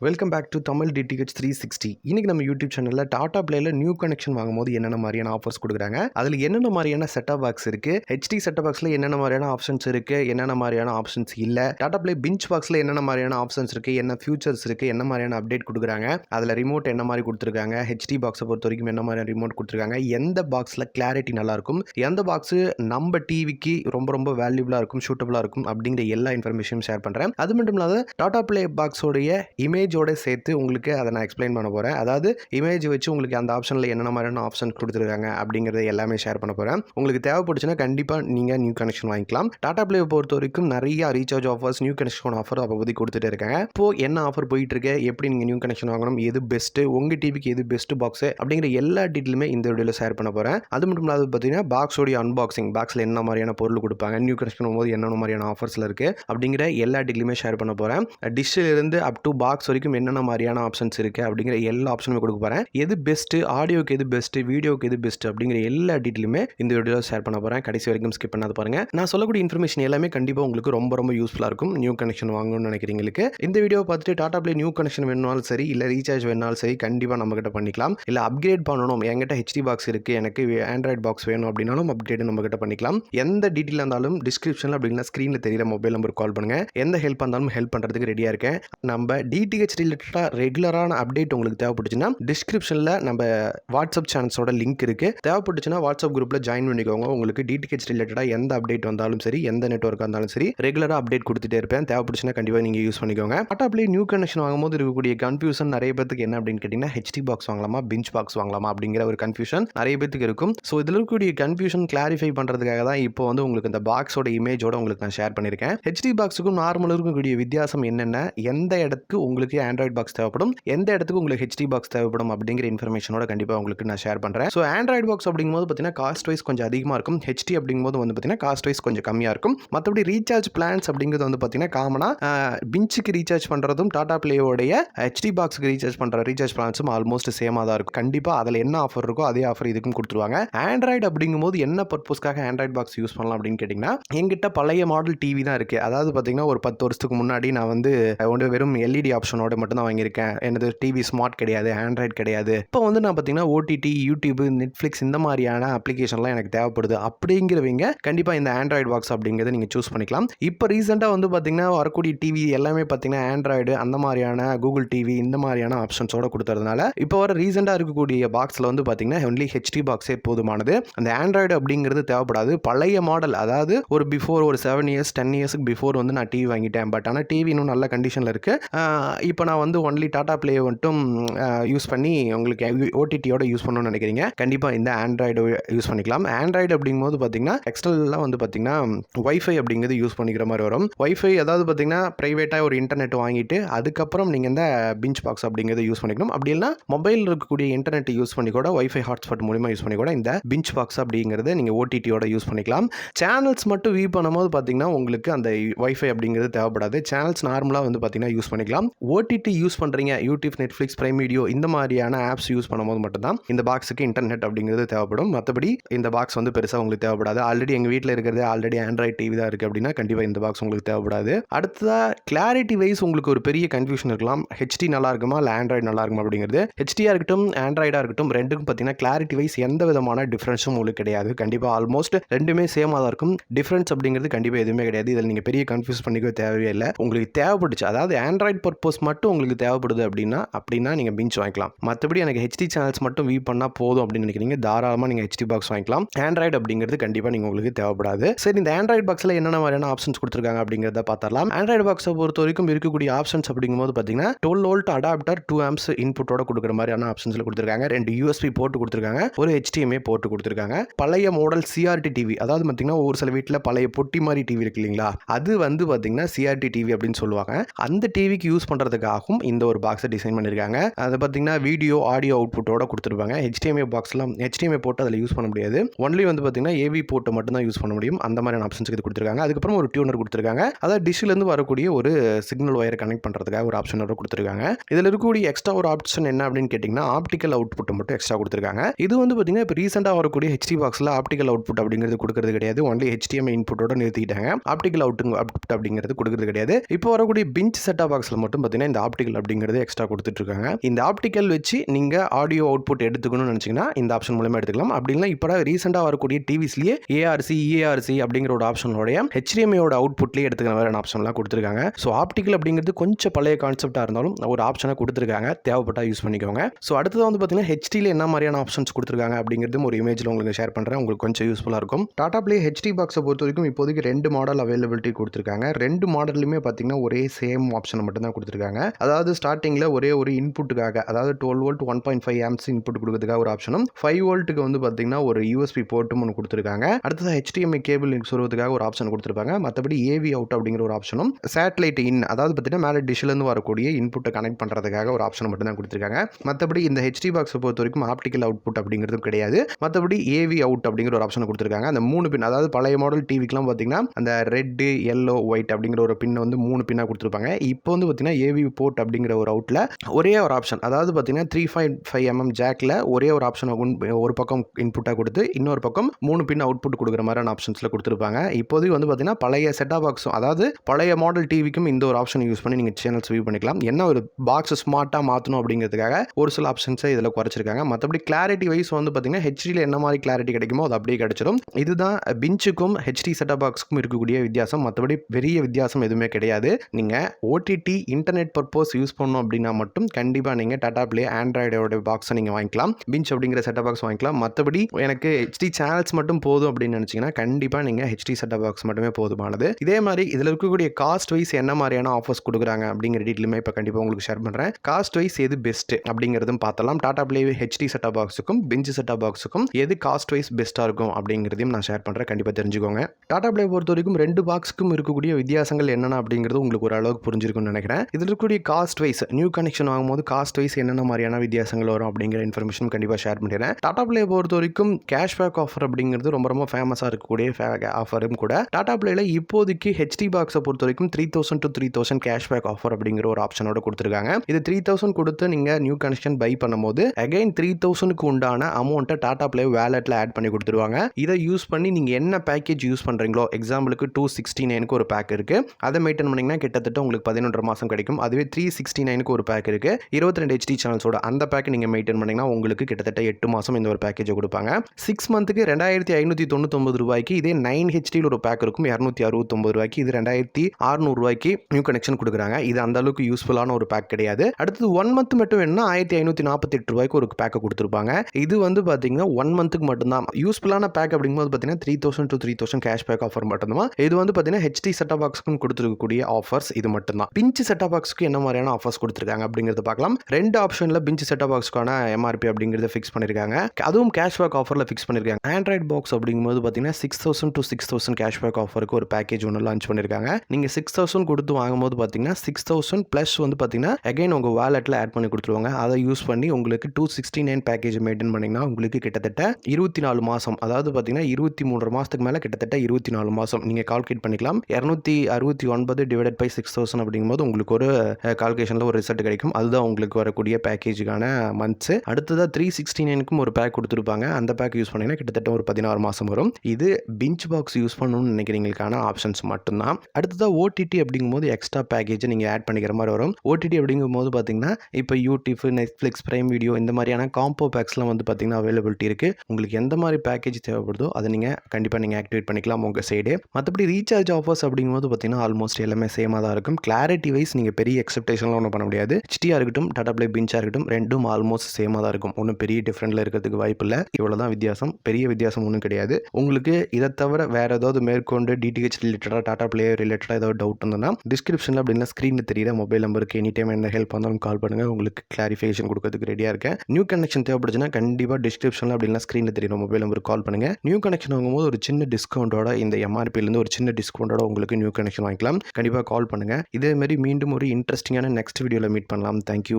Welcome back to Tamil DTH three sixty இன்னைக்கு நம்ம YouTube சேனலில் டாடா பிளேல நியூ கனெக்ஷன் வாங்கும்போது என்னென்ன மாதிரியான ஆஃபர்ஸ் கொடுக்குறாங்க? அதில் என்னென்ன மாதிரியான செட்டப் பாக்ஸ் இருக்கு? ஹெச்டி செட்டப் பாக்ஸில் என்னென்ன மாதிரியான ஆப்ஷன்ஸ் இருக்கு? என்னென்ன மாதிரியான ஆப்ஷன்ஸ் இல்லை? டாடா பிளே பிஞ்ச் பாக்ஸில் என்னென்ன மாதிரியான ஆப்ஷன்ஸ் இருக்கு? என்ன ஃபியூச்சர்ஸ் இருக்கு? என்ன மாதிரியான அப்டேட் கொடுக்குறாங்க? அதில் ரிமோட் என்ன மாதிரி கொடுத்துருக்காங்க? ஹெச்டி பாக்ஸை பொறுத்த வரைக்கும் என்ன மாதிரியான ரிமோட் கொடுத்துருக்காங்க? எந்த பாக்ஸில் கிளாரிட்டி நல்லாயிருக்கும்? எந்த பாக்ஸ் நம்ம டிவிக்கு ரொம்ப ரொம்ப வேல்யூபிளாக இருக்கும் சூட்டபுளாக இருக்கும் அப்படிங்கிற எல்லா இன்ஃபர்மேஷனும் ஷேர் பண்ணுறேன் அது மட்டும் இல்லாத டாடா பிளே பாக்ஸோடைய இமேஜ் இமேஜோட சேர்த்து உங்களுக்கு அதை நான் எக்ஸ்பிளைன் பண்ண போகிறேன் அதாவது இமேஜ் வச்சு உங்களுக்கு அந்த ஆப்ஷனில் என்னென்ன மாதிரியான ஆப்ஷன் கொடுத்துருக்காங்க அப்படிங்கிறத எல்லாமே ஷேர் பண்ண போகிறேன் உங்களுக்கு தேவைப்பட்டுச்சுன்னா கண்டிப்பாக நீங்கள் நியூ கனெக்ஷன் வாங்கிக்கலாம். டாடா பிளே பொறுத்த வரைக்கும் நிறைய recharge offers new connection offer அப்போதைக்கு கொடுத்துட்டே இருக்காங்க. இப்போ என்ன ஆஃபர் போயிட்டு இருக்கு எப்படி நீங்கள் நியூ கனெக்ஷன் வாங்கணும்? எது பெஸ்ட்டு உங்கள் டிவிக்கு எது பெஸ்ட் பாக்ஸ் அப்படிங்கிற எல்லா டீட்டெயிலுமே இந்த வீடியோவில் ஷேர் பண்ண போகிறேன் அது மட்டும் இல்லாத பார்த்தீங்கன்னா பாக்ஸோடைய அன்பாக்சிங் பாக்ஸில் என்ன மாதிரியான பொருள் கொடுப்பாங்க நியூ கனெக்ஷன் போது என்னென்ன மாதிரியான ஆஃபர்ஸில் இருக்குது அப்படிங்கிற எல்லா டீட்டெயிலுமே ஷேர் பண்ண போகிறேன் டிஷ்ஷிலிருந்து அப் டு பாக்ஸ் வரைக்கும் என்னென்ன மாதிரியான ஆப்ஷன்ஸ் இருக்குது அப்படிங்கிற எல்லா ஆப்ஷனுமே கொடுக்க போகிறேன் எது பெஸ்ட்டு ஆடியோக்கு எது பெஸ்ட்டு வீடியோக்கு எது பெஸ்ட் அப்படிங்கிற எல்லா டீட்டெயிலுமே இந்த வீடியோவில் ஷேர் பண்ண போகிறேன் கடைசி வரைக்கும் ஸ்கிப் பண்ணாத பாருங்கள் நான் சொல்லக்கூடிய இன்ஃபர்மேஷன் எல்லாமே கண்டிப்பாக உங்களுக்கு ரொம்ப ரொம்ப யூஸ்ஃபுல்லாக இருக்கும். நியூ கனெக்ஷன் வாங்கணும்னு நினைக்கிறீங்களுக்கு. இந்த வீடியோ பார்த்துட்டு டாடா பிளே நியூ கனெக்ஷன் வேணுனாலும் சரி இல்லை ரீசார்ஜ் வேணாலும் சரி கண்டிப்பாக நம்மக்கிட்ட பண்ணிக்கலாம். இல்லை அப்கிரேட் பண்ணணும். என்கிட்ட ஹெச்டி பாக்ஸ் இருக்குது எனக்கு ஆண்ட்ராய்ட் பாக்ஸ் வேணும் அப்படின்னாலும் அப்கிரேட் நம்மக்கிட்ட பண்ணிக்கலாம். எந்த டீட்டெயில் இருந்தாலும் டிஸ்கிரிப்ஷனில் அப்படின்னா ஸ்க்ரீனில் தெரியிற மொபைல் நம்பர் கால் பண்ணுங்கள் எந்த ஹெல்ப் இருந்தாலும் ஹெல்ப் பண்ணுறதுக்கு ரெடியாக இருக்கேன். நம்ம டிடிஹெச் ரிலேட்டடாக ரெகுலரான அப்டேட் உங்களுக்கு தேவைப்பட்டுச்சுன்னா டிஸ்கிரிப்ஷனில் நம்ம வாட்ஸ்அப் சேனல்ஸோட லிங்க் இருக்குது தேவைப்பட்டுச்சுன்னா வாட்ஸ்அப் குரூப்பில் ஜாயின் பண்ணிக்கோங்க. உங்களுக்கு டிடிஹெச் ரிலேட்டடாக எந்த அப்டேட் வந்தாலும் சரி எந்த நெட்ஒர்க்காக இருந்தாலும் சரி ரெகுலராக அப்டேட் கொடுத்துட்டே இருப்பேன். தேவைப்பட்டுச்சுன்னா கண்டிப்பாக நீங்கள் யூஸ் பண்ணிக்கோங்க. டாடா பிளே நியூ கனெக்ஷன் வாங்கும்போது இருக்கக்கூடிய கன்ஃபியூஷன் நிறைய பேருக்கு என்ன அப்படின்னு கேட்டிங்கன்னா ஹெச்டி பாக்ஸ் வாங்கலாமா பிஞ்ச் பாக்ஸ் வாங்கலாமா அப்படிங்கிற ஒரு கன்ஃபியூஷன் நிறைய பேருக்கு இருக்கும். ஸோ இதில் இருக்கக்கூடிய கன்ஃபியூஷன் கிளாரிஃபை பண்ணுறதுக்காக தான் இப்போ வந்து உங்களுக்கு இந்த பாக்ஸோட இமேஜோட உங்களுக்கு நான் ஷேர் பண்ணியிருக்கேன் ஹெச்டி பாக்ஸுக்கும் நார்மலுக்கும் கூடிய வித்தியாசம் என்னென்ன எந்த இடத்துக்கு உங்களுக்கு ஆண்ட்ராய்ட் பாக்ஸ் தேவைப்படும். எந்த இடத்துக்கு உங்களுக்கு ஹெச்டி பாக்ஸ் தேவைப்படும் அப்படிங்கிற இன்ஃபர்மேஷனோட கண்டிப்பாக உங்களுக்கு நான் ஷேர் பண்ணுறேன் ஸோ ஆண்ட்ராய்ட் பாக்ஸ் அப்படிங்கும்போது பார்த்தீங்கன்னா காஸ்ட் வைஸ் கொஞ்சம் அதிகமாக இருக்கும். ஹெச்டி அப்படிங்கும்போது வந்து பார்த்தீங்கன்னா காஸ்ட் வைஸ் கொஞ்சம் கம்மியாக இருக்கும். மற்றபடி ரீசார்ஜ் பிளான்ஸ் அப்படிங்கிறது வந்து பார்த்தீங்கன்னா காமனாக பிஞ்சுக்கு ரீசார்ஜ் பண்ணுறதும் டாடா பிளேயோடைய ஹெச்டி பாக்ஸுக்கு ரீசார்ஜ் பண்ணுற ரீசார்ஜ் பிளான்ஸும் ஆல்மோஸ்ட் சேமாக தான் இருக்கும். கண்டிப்பாக அதில் என்ன ஆஃபர் இருக்கோ அதே ஆஃபர் இதுக்கும் கொடுத்துருவாங்க. ஆண்ட்ராய்டு அப்படிங்கும்போது என்ன பர்பஸ்க்காக ஆண்ட்ராய்ட் பாக்ஸ் யூஸ் பண்ணலாம் அப்படின்னு கேட்டிங்கன்னா எங்கிட்ட பழைய மாடல் டிவி தான் இருக்குது அதாவது பார்த்தீங்கன்னா ஒரு பத்து வருஷத்துக்கு முன்னாடி நான் வந்து ஒன்று வெறும் எல்இடி ஆப்ஷனோட மட்டும் தான் வாங்கியிருக்கேன். எனது டிவி ஸ்மார்ட் கிடையாது ஆண்ட்ராய்டு கிடையாது. இப்போ வந்து நான் பார்த்தீங்கன்னா ஓடிடி யூடியூப் நெட்ஃப்ளிக்ஸ் இந்த மாதிரியான அப்ளிகேஷன்லாம் எனக்கு தேவைப்படுது. அப்படிங்கிறவங்க கண்டிப்பாக இந்த ஆண்ட்ராய்டு பாக்ஸ் அப்படிங்கிறத நீங்கள் சூஸ் பண்ணிக்கலாம். இப்போ ரீசெண்டாக வந்து பார்த்தீங்கன்னா வரக்கூடிய டிவி எல்லாமே பார்த்தீங்கன்னா ஆண்ட்ராய்டு அந்த மாதிரியான கூகுள் டிவி இந்த மாதிரியான ஆப்ஷன்ஸோட கொடுத்ததுனால இப்போ வர ரீசெண்டாக இருக்கக்கூடிய பாக்ஸில் வந்து பார்த்தீங்கன்னா ஒன்லி ஹெச்டி பாக்ஸே போதுமானது. அந்த ஆண்ட்ராய்டு அப்படிங்கிறது தேவைப்படாது. பழைய மாடல் அதாவது ஒரு பிஃபோர் ஒரு செவன் இயர்ஸ் டென் இயர்ஸ்க்கு பிஃபோர் வந்து நான் டிவி வாங்கிட்டேன். பட் ஆனால் டிவி இன்னும் நல்ல கண்டிஷனில் இருக்குது இப்போ இப்போ நான் வந்து ஒன்லி டாடா பிளே மட்டும் யூஸ் பண்ணி உங்களுக்கு ஓடிடியோட யூஸ் பண்ணணும்னு நினைக்கிறீங்க. கண்டிப்பாக இந்த ஆண்ட்ராய்டு யூஸ் பண்ணிக்கலாம். ஆண்ட்ராய்டு அப்படிங்கும்போது பார்த்தீங்கன்னா எக்ஸ்டர்னலாம் வந்து பார்த்தீங்கன்னா ஒய்ஃபை அப்படிங்கிறது யூஸ் பண்ணிக்கிற மாதிரி வரும். ஒய்ஃபை அதாவது பார்த்தீங்கன்னா ப்ரைவேட்டாக ஒரு இன்டர்நெட் வாங்கிட்டு அதுக்கப்புறம் நீங்கள் இந்த பிஞ்ச் பாக்ஸ் அப்படிங்கிறத யூஸ் பண்ணிக்கணும். அப்படி இல்லைனா மொபைலில் இருக்கக்கூடிய இன்டர்நெட் யூஸ் பண்ணி கூட ஒய்ஃபை ஹாட்ஸ்பாட் மூலிமா யூஸ் பண்ணி கூட இந்த பிஞ்ச் பாக்ஸ் அப்படிங்கிறத நீங்கள் ஓடிடியோட யூஸ் பண்ணிக்கலாம். சேனல்ஸ் மட்டும் வியூ பண்ணும்போது பார்த்தீங்கன்னா உங்களுக்கு அந்த ஒய்ஃபை அப்படிங்கிறது தேவைப்படாது. சேனல்ஸ் நார்மலாக வந்து பார்த்தீங்கன்னா யூஸ் பண்ணிக்கலாம். ஓடிடி யூஸ் பண்ணுறீங்க யூடியூப் நெட்ஃப்ளிக்ஸ் ப்ரைம் வீடியோ இந்த மாதிரியான ஆப்ஸ் யூஸ் பண்ணும்போது மட்டும்தான் இந்த பாக்ஸுக்கு இன்டர்நெட் அப்படிங்கிறது தேவைப்படும். மற்றபடி இந்த பாக்ஸ் வந்து பெருசாக உங்களுக்கு தேவைப்படாது. ஆல்ரெடி எங்கள் வீட்டில் இருக்கிறது ஆல்ரெடி ஆண்ட்ராய்ட் டிவி தான் இருக்குது அப்படின்னா கண்டிப்பாக இந்த பாக்ஸ் உங்களுக்கு தேவைப்படாது. அடுத்ததாக கிளாரிட்டி வைஸ் உங்களுக்கு ஒரு பெரிய கன்ஃபியூஷன் இருக்கலாம். ஹெச்டி நல்லா இருக்குமா? இல்லை ஆண்ட்ராய்டு நல்லா இருக்குமா அப்படிங்கிறது. ஹெச்டியாக இருக்கட்டும் ஆண்ட்ராய்டாக இருக்கட்டும் ரெண்டுக்கும் பார்த்தீங்கன்னா கிளாரிட்டி வைஸ் எந்த விதமான டிஃப்ரென்ஸும் உங்களுக்கு கிடையாது. கண்டிப்பாக ஆல்மோஸ்ட் ரெண்டுமே சேமாக தான் இருக்கும். டிஃப்ரென்ஸ் அப்படிங்கிறது கண்டிப்பாக எதுவுமே கிடையாது. இதில் நீங்கள் பெரிய கன்ஃபியூஸ் பண்ணிக்க தேவையே இல்லை. உங்களுக்கு தேவைப்பட்டுச்சு. அதாவது ஆண்ட்ராய்ட் பர்பஸ் மட்டும் உங்களுக்கு தேவைப்படுது அப்படின்னா அப்படின்னா நீங்கள் பிஞ்ச் வாங்கிக்கலாம். மற்றபடி எனக்கு ஹெச்டி சேனல்ஸ் மட்டும் வியூ பண்ணால் போதும் அப்படின்னு நினைக்கிறீங்க தாராளமாக நீங்கள் ஹெச்டி பாக்ஸ் வாங்கிக்கலாம். ஆண்ட்ராய்டு அப்படிங்கிறது கண்டிப்பாக நீங்கள் உங்களுக்கு தேவைப்படாது. சரி இந்த ஆண்ட்ராய்டு பாக்ஸில் என்னென்ன மாதிரியான ஆப்ஷன்ஸ் கொடுத்துருக்காங்க அப்படிங்கிறத பார்த்தரலாம் ஆண்ட்ராய்டு பாக்ஸை பொறுத்த வரைக்கும் இருக்கக்கூடிய ஆப்ஷன்ஸ் அப்படிங்கும்போது பார்த்தீங்கன்னா twelve volt adapter two amps இன்புட்டோட கொடுக்குற மாதிரியான ஆப்ஷன்ஸில் கொடுத்துருக்காங்க. ரெண்டு யூஎஸ்பி போட்டு கொடுத்துருக்காங்க ஒரு ஹெச்டிஎம்ஏ போட்டு கொடுத்துருக்காங்க. பழைய மாடல் சிஆர்டி டிவி அதாவது பார்த்தீங்கன்னா ஒரு சில வீட்டில் பழைய பொட்டி மாதிரி டிவி இருக்கு இல்லைங்களா? அது வந்து பார்த்தீங்கன்னா சிஆர்டி டிவி அப்படின்னு சொல்லுவாங்க. அந்த டிவிக்கு யூஸ் ஆகும். இந்த ஒரு பாக்ஸை டிசைன் பண்ணியிருக்காங்க அதை பார்த்தீங்கன்னா வீடியோ ஆடியோ அவுட்புட்டோட கொடுத்துருப்பாங்க. ஹெச்டிஎம்ஏ பாக்ஸ்லாம் ஹெச்டிஎம்ஏ போட்டு அதில் யூஸ் பண்ண முடியாது. ஒன்லி வந்து பார்த்தீங்கன்னா ஏவி போட்டு மட்டும்தான் யூஸ் பண்ண முடியும். அந்த மாதிரியான ஆப்ஷன்ஸ் இது கொடுத்துருக்காங்க. அதுக்கப்புறம் ஒரு டியூனர் கொடுத்துருக்காங்க. அதாவது டிஷ்லேருந்து வரக்கூடிய ஒரு சிக்னல் ஒயரை கனெக்ட் பண்ணுறதுக்காக ஒரு ஆப்ஷன் கொடுத்துருக்காங்க. இதில் இருக்கக்கூடிய எக்ஸ்ட்ரா ஒரு ஆப்ஷன் என்ன அப்படின்னு கேட்டிங்கன்னா ஆப்டிக்கல் அவுட்புட் மட்டும் எக்ஸ்ட்ரா கொடுத்துருக்காங்க. இது வந்து பார்த்தீங்கன்னா இப்போ ரீசெண்டாக வரக்கூடிய ஹெச்டி பாக்ஸில் ஆப்டிக்கல் அவுட்புட் அப்படிங்கிறது கொடுக்கறது கிடையாது. ஒன்லி ஹெச்டிஎம்ஐ இன்புட்டோட நிறுத்திட்டாங்க ஆப்டிக்கல் அவுட் அவுட்புட் அப்படிங்கிறது கொடுக்கறது கிடையாது. இப்போ வரக்கூடிய பிஞ்ச் செட்டா பாக்ஸில் மட்டும் பார்த்தீங்கன்னா இந்த ஆப்டிக்கல் அப்படிங்கிறது எக்ஸ்ட்ரா கொடுத்துட்ருக்காங்க. இந்த ஆப்டிக்கல் வச்சு நீங்கள் ஆடியோ அவுட்புட் எடுத்துக்கணும்னு நினச்சிங்கன்னா இந்த ஆப்ஷன் மூலமாக எடுத்துக்கலாம். அப்படின்னா இப்போ ரீசெண்டாக வரக்கூடிய டிவிஸ்லேயே ஏஆர்சி இஏஆர்சி அப்படிங்கிற ஒரு ஆப்ஷனோடைய ஹெச்டிஎம்ஐயோட அவுட்புட்லேயே எடுத்துக்கிற மாதிரி ஆப்ஷன்லாம் கொடுத்துருக்காங்க. ஸோ ஆப்டிக்கல் அப்படிங்கிறது கொஞ்சம் பழைய கான்செப்டாக இருந்தாலும் ஒரு ஆப்ஷனை கொடுத்துருக்காங்க. தேவைப்பட்டால் யூஸ் பண்ணிக்கோங்க. ஸோ அடுத்தது வந்து பார்த்தீங்கன்னா ஹெச்டியில் என்ன மாதிரியான ஆப்ஷன்ஸ் கொடுத்துருக்காங்க அப்படிங்கிறதும் ஒரு இமேஜில் உங்களுக்கு ஷேர் பண்ணுறேன் உங்களுக்கு கொஞ்சம் யூஸ்ஃபுல்லாக இருக்கும். டாடா ப்ளே ஹெச்டி பாக்ஸை பொறுத்த வரைக்கும் இப்போதைக்கு ரெண்டு மாடல் அவைலபிலிட்டி கொடுத்துருக்காங்க. ரெண்டு மாடலுமே பார்த்தீங்கன்னா ஒரே சேம் ஆப்ஷன் மட்டும்தான் கொடுத்துருக்காங்க. அதாவது ஸ்டார்டிங்கில் ஒரே ஒரு இன்புட்டுக்காக அதாவது twelve volt one point five amps input கொடுக்கறதுக்காக ஒரு ஆப்ஷனும் ஃபைவ் வோல்ட்டுக்கு வந்து பார்த்தீங்கன்னா ஒரு யூஎஸ்பி போர்ட்டும் ஒன்று கொடுத்துருக்காங்க. அடுத்தது ஹெச்டிஎம்ஐ கேபிள் சொல்வதுக்காக ஒரு ஆப்ஷன் கொடுத்துருப்பாங்க. மற்றபடி ஏவி அவுட் அப்படிங்கிற ஒரு ஆப்ஷனும் சேட்டலைட் இன் அதாவது பார்த்தீங்கன்னா மேலே டிஷ்லேருந்து வரக்கூடிய இன்புட்டை கனெக்ட் பண்ணுறதுக்காக ஒரு ஆப்ஷன் மட்டும் தான் கொடுத்துருக்காங்க. மற்றபடி இந்த ஹெச்டி பாக்ஸை பொறுத்த வரைக்கும் ஆப்டிக்கல் அவுட்புட் அப்படிங்கிறதும் கிடையாது. மற்றபடி ஏவி அவுட் அப்படிங்கிற ஒரு ஆப்ஷன் கொடுத்துருக்காங்க. அந்த மூணு பின் அதாவது பழைய மாடல் டிவிக்கெலாம் பார்த்தீங்கன்னா அந்த ரெட்டு எல்லோ ஒயிட் அப்படிங்கிற ஒரு பின்னை வந்து மூணு பின்னாக கொடுத்துருப்பாங்க. இப்போ வந்து பார்த்தீங்கன்னா ஏவி போர்ட் அப்படிங்கிற ஒரு அவுட்டில் ஒரே ஒரு ஆப்ஷன் அதாவது பார்த்தீங்கன்னா three five five MM mm ஜாக்கில் ஒரே ஒரு ஆப்ஷன் ஒரு பக்கம் இன்புட்டாக கொடுத்து இன்னொரு பக்கம் மூணு பின் அவுட்புட் கொடுக்குற மாதிரியான ஆப்ஷன்ஸில் கொடுத்துருப்பாங்க. இப்போதைக்கு வந்து பார்த்தீங்கன்னா பழைய செட்டா பாக்ஸும் அதாவது பழைய மாடல் டிவிக்கும் இந்த ஒரு ஆப்ஷன் யூஸ் பண்ணி நீங்கள் சேனல்ஸ் வியூ பண்ணிக்கலாம். என்ன ஒரு பாக்ஸ் ஸ்மார்ட்டாக மாற்றணும் அப்படிங்கிறதுக்காக ஒரு சில ஆப்ஷன்ஸை இதில் குறைச்சிருக்காங்க. மற்றபடி கிளாரிட்டி வைஸ் வந்து பார்த்தீங்கன்னா ஹெச்டியில் என்ன மாதிரி கிளாரிட்டி கிடைக்குமோ அது அப்படியே கிடைச்சிடும். இதுதான் பிஞ்சுக்கும் ஹெச்டி செட்டப் பாக்ஸுக்கும் இருக்கக்கூடிய வித்தியாசம். மற்றபடி பெரிய வித்தியாசம் எதுவுமே கிடையாது. நீங்கள் ஓடிடி இன்டர்நெட் பர்பஸ் யூஸ் பண்ணணும் அப்படின்னா மட்டும் கண்டிப்பாக நீங்கள் டாடா பிளே ஆண்ட்ராய்டோட பாக்ஸை நீங்கள் வாங்கிக்கலாம். பிஞ்ச் அப்படிங்கிற செட்டப் பாக்ஸ் வாங்கிக்கலாம். மற்றபடி எனக்கு ஹெச்டி சேனல்ஸ் மட்டும் போதும் அப்படின்னு நினச்சிங்கன்னா கண்டிப்பாக நீங்கள் ஹெச்டி செட்டப் பாக்ஸ் மட்டுமே போதுமானது. இதே மாதிரி இதில் இருக்கக்கூடிய காஸ்ட் வைஸ் என்ன மாதிரியான ஆஃபர்ஸ் கொடுக்குறாங்க அப்படிங்கிற டீட்டெயிலுமே இப்போ கண்டிப்பாக உங்களுக்கு ஷேர் பண்ணுறேன் காஸ்ட் வைஸ் எது பெஸ்ட் அப்படிங்கிறதும் பார்த்தலாம். டாடா பிளே ஹெச்டி செட்டப் பாக்ஸுக்கும் பிஞ்சு செட்டப் பாக்ஸுக்கும் எது காஸ்ட் வைஸ் பெஸ்ட்டாக இருக்கும் அப்படிங்கிறதையும் நான் ஷேர் பண்ணுறேன் கண்டிப்பாக தெரிஞ்சுக்கோங்க. டாடா பிளே பொறுத்த வரைக்கும் ரெண்டு பாக்ஸுக்கும் இருக்கக்கூடிய வித்தியாசங்கள் என்னென்ன அப்படிங்கிறது உங்களுக்கு ஒரு அளவுக்கு புரிஞ்சிருக்கும்னு நினைக்கிறேன். இதில் இருக்கக்கூடிய காஸ்ட் வைஸ் நியூ கனெக்ஷன் வாங்கும்போது காஸ்ட் வைஸ் என்னென்ன மாதிரியான வித்தியாசங்கள் வரும் அப்படிங்கிற இன்ஃபர்மேஷன் கண்டிப்பாக ஷேர் பண்ணிடுறேன். டாடா பிளே பொறுத்த வரைக்கும் கேஷ்பேக் ஆஃபர் அப்படிங்கிறது ரொம்ப ரொம்ப ஃபேமஸாக இருக்கக்கூடிய ஆஃபரும் கூட. டாடா பிளேல இப்போதைக்கு ஹெச்டி பாக்ஸை பொறுத்த வரைக்கும் three thousand to three thousand cashback offer அப்படிங்கிற ஒரு ஆப்ஷனோட கொடுத்துருக்காங்க. இது த்ரீ தௌசண்ட் கொடுத்து நீங்கள் நியூ கனெக்ஷன் பை பண்ணும்போது அகைன் த்ரீ தௌசண்ட்க்கு உண்டான அமௌண்ட்டை டாடா பிளே வேலெட்டில் ஆட் பண்ணி கொடுத்துருவாங்க. இதை யூஸ் பண்ணி நீங்கள் என்ன பேக்கேஜ் யூஸ் பண்ணுறீங்களோ எக்ஸாம்பிளுக்கு டூ சிக்ஸ்டி நைனுக்கு ஒரு பேக் இருக்குது அதை மெயின்டைன் பண்ணிங்கன்னா கிட்டத்தட்ட உங்களுக்கு பதினொன்றரை மாதம் கிடைக்கும். அதுவே த்ரீ சிக்ஸ்டி நைனுக்கு ஒரு பேக் இருக்குது இருபத்தி ரெண்டு ஹெச்டி சேனல்ஸோட அந்த பேக் நீங்கள் மெயின்டைன் பண்ணிங்கன்னா உங்களுக்கு கிட்டத்தட்ட எட்டு மாதம் இந்த ஒரு பேக்கேஜை கொடுப்பாங்க. சிக்ஸ் மந்த்துக்கு ரெண்டாயிரத்தி ஐநூற்றி தொண்ணூத்தொம்பது ரூபாய்க்கு இதே நைன் ஹெச்டியில் ஒரு பேக் இருக்கும். இரநூத்தி அறுபத்தொம்பது ரூபாய்க்கு இது ரெண்டாயிரத்தி அறுநூறுவாய்க்கு நியூ கனெக்ஷன் கொடுக்குறாங்க. இது அந்த அளவுக்கு யூஸ்ஃபுல்லான ஒரு பேக் கிடையாது. அடுத்தது ஒன் மந்த் மட்டும் வேணும்னா ஆயிரத்தி ஐநூற்றி நாற்பத்தெட்டு ரூபாய்க்கு ஒரு பேக்கை கொடுத்துருப்பாங்க. இது வந்து பார்த்தீங்கன்னா ஒன் மந்த்துக்கு மட்டும்தான். யூஸ்ஃபுல்லான பேக் அப்படிங்கும்போது பார்த்தீங்கன்னா three thousand to three thousand cash back offer மட்டும்தான். இது வந்து பார்த்தீங்கன்னா ஹெச்டி செட்டப் பாக்ஸ்க்கும் கொடுத்துருக்கக்கூடிய ஆஃபர்ஸ் இது மட்டும்தான். பிஞ்சு செட்டப் பாக்ஸ்க்கு என்ன மாதிரியான ஆஃபர்ஸ் கொடுத்துருக்காங்க அப்படிங்கிறத பார்க்கலாம். ரெண்டு ஆப்ஷனில் பிஞ்ச் செட் பாக்ஸ்க்கான எம்ஆர்பி அப்படிங்கிறத ஃபிக்ஸ் பண்ணியிருக்காங்க அதுவும் கேஷ்பேக் ஆஃபரில் ஃபிக்ஸ் பண்ணியிருக்காங்க ஆண்ட்ராய்ட் பாக்ஸ் அப்படிங்கும்போது பார்த்தீங்கன்னா six thousand to six thousand cashback ஆஃபருக்கு ஒரு பேக்கேஜ் ஒன்று லான்ச் பண்ணியிருக்காங்க நீங்கள் சிக்ஸ் தௌசண்ட் கொடுத்து வாங்கும்போது பார்த்தீங்கன்னா சிக்ஸ் தௌசண்ட் ப்ளஸ் வந்து பார்த்தீங்கன்னா அகைன் உங்கள் வாலெட்டில் ஆட் பண்ணி கொடுத்துருவாங்க. அதை யூஸ் பண்ணி உங்களுக்கு two sixty nine package maintain பண்ணிங்கன்னா உங்களுக்கு கிட்டத்தட்ட இருபத்தி நாலு மாதம் அதாவது பார்த்தீங்கன்னா இருபத்தி மூன்று மாதத்துக்கு மேலே கிட்டத்தட்ட இருபத்தி நாலு மாதம் நீங்கள் கால்குலேட் பண்ணிக்கலாம். இரநூத்தி அறுபத்தி ஒன்பது டிவைடட் பை சிக்ஸ் தௌசண்ட் அப்படிங்கும்போது உங்களுக்கு ஒரு கால்குலேஷனில் ஒரு ரிசல்ட் கிடைக்கும். அதுதான் உங்களுக்கு வரக்கூடிய பேக்கேஜுக்கான மந்த்ஸு அடுத்ததாக த்ரீ சிக்ஸ்டி நைனுக்கும் ஒரு பேக் கொடுத்துருப்பாங்க. அந்த பேக் யூஸ் பண்ணிங்கன்னா கிட்டத்தட்ட ஒரு பதினாறு மாதம் வரும். இது பிஞ்ச் பாக்ஸ் யூஸ் பண்ணணும்னு நினைக்கிறீங்களுக்கான ஆப்ஷன்ஸ் மட்டும்தான். அடுத்ததாக ஓடிடி அப்படிங்கும்போது எக்ஸ்ட்ரா பேக்கேஜை நீங்கள் ஆட் பண்ணிக்கிற மாதிரி வரும். ஓடிடி அப்படிங்கும்போது பார்த்தீங்கன்னா இப்போ யூடியூப் நெட்ஃப்ளிக்ஸ் ப்ரைம் வீடியோ இந்த மாதிரியான காம்போ பேக்ஸ்லாம் வந்து பார்த்தீங்கன்னா அவைலபிலிட்டி இருக்குது உங்களுக்கு எந்த மாதிரி பேக்கேஜ் தேவைப்படுதோ அதை நீங்கள் கண்டிப்பாக நீங்கள் ஆக்டிவேட் பண்ணிக்கலாம் உங்கள் சைடு மற்றபடி ரீசார்ஜ் ஆஃபர்ஸ் அப்படிங்கும்போது பார்த்தீங்கன்னா ஆல்மோஸ்ட் எல்லாமே சேமாக தான் இருக்கும். கிளாரிட்டி வைஸ் நீங்கள் பெரிய எக்ஸப்டேஷன்லாம் ஒன்றும் பண்ண முடியாது. ஹெச்டியாக இருக்கட்டும் டாடா பிளே பிஞ்சாக இருக்கட்டும் ரெண்டும் ஆல்மோஸ்ட் சேமாக தான் இருக்கும். ஒன்றும் பெரிய டிஃப்ரெண்ட்டில் இருக்கிறதுக்கு வாய்ப்பு இல்லை. இவ்வளோ தான் வித்தியாசம். பெரிய வித்தியாசம் ஒன்றும் கிடையாது. உங்களுக்கு இதை தவிர வேறு ஏதாவது மேற்கொண்டு டிடிஹெச் ரிலேட்டடாக டாடா பிளே ரிலேட்டடாக ஏதாவது டவுட் இருந்ததுன்னா டிஸ்கிரிப்ஷனில் அப்படின்னா ஸ்க்ரீனில் தெரியிற மொபைல் நம்பருக்கு எனி டைம் என்ன ஹெல்ப் வந்தாலும் கால் பண்ணுங்கள் உங்களுக்கு கிளாரிஃபிகேஷன் கொடுக்கறதுக்கு ரெடியாக இருக்கேன். நியூ கனெக்ஷன் தேவைப்படுச்சுன்னா கண்டிப்பாக டிஸ்கிரிப்ஷனில் அப்படின்னா ஸ்க்ரீனில் தெரியிற மொபைல் நம்பருக்கு கால் பண்ணுங்கள் நியூ கனெக்ஷன் வாங்கும்போது ஒரு சின்ன டிஸ்கவுண்ட்டோட இந்த எம்ஆர்பிலேருந்து ஒரு சின்ன டிஸ்கவுண்ட்டோட உங்களுக்கு நியூ கனெக்ஷன் வாங்கிக்கலாம். கண்டிப்பாக கால் பண்ணுங்கள் இதேமாரி மீண்டும் ஒரு இன்ட்ரெஸ்டிங்கான நெக்ஸ்ட் வீடியோவில் மீட் பண்ணலாம். தேங்க்யூ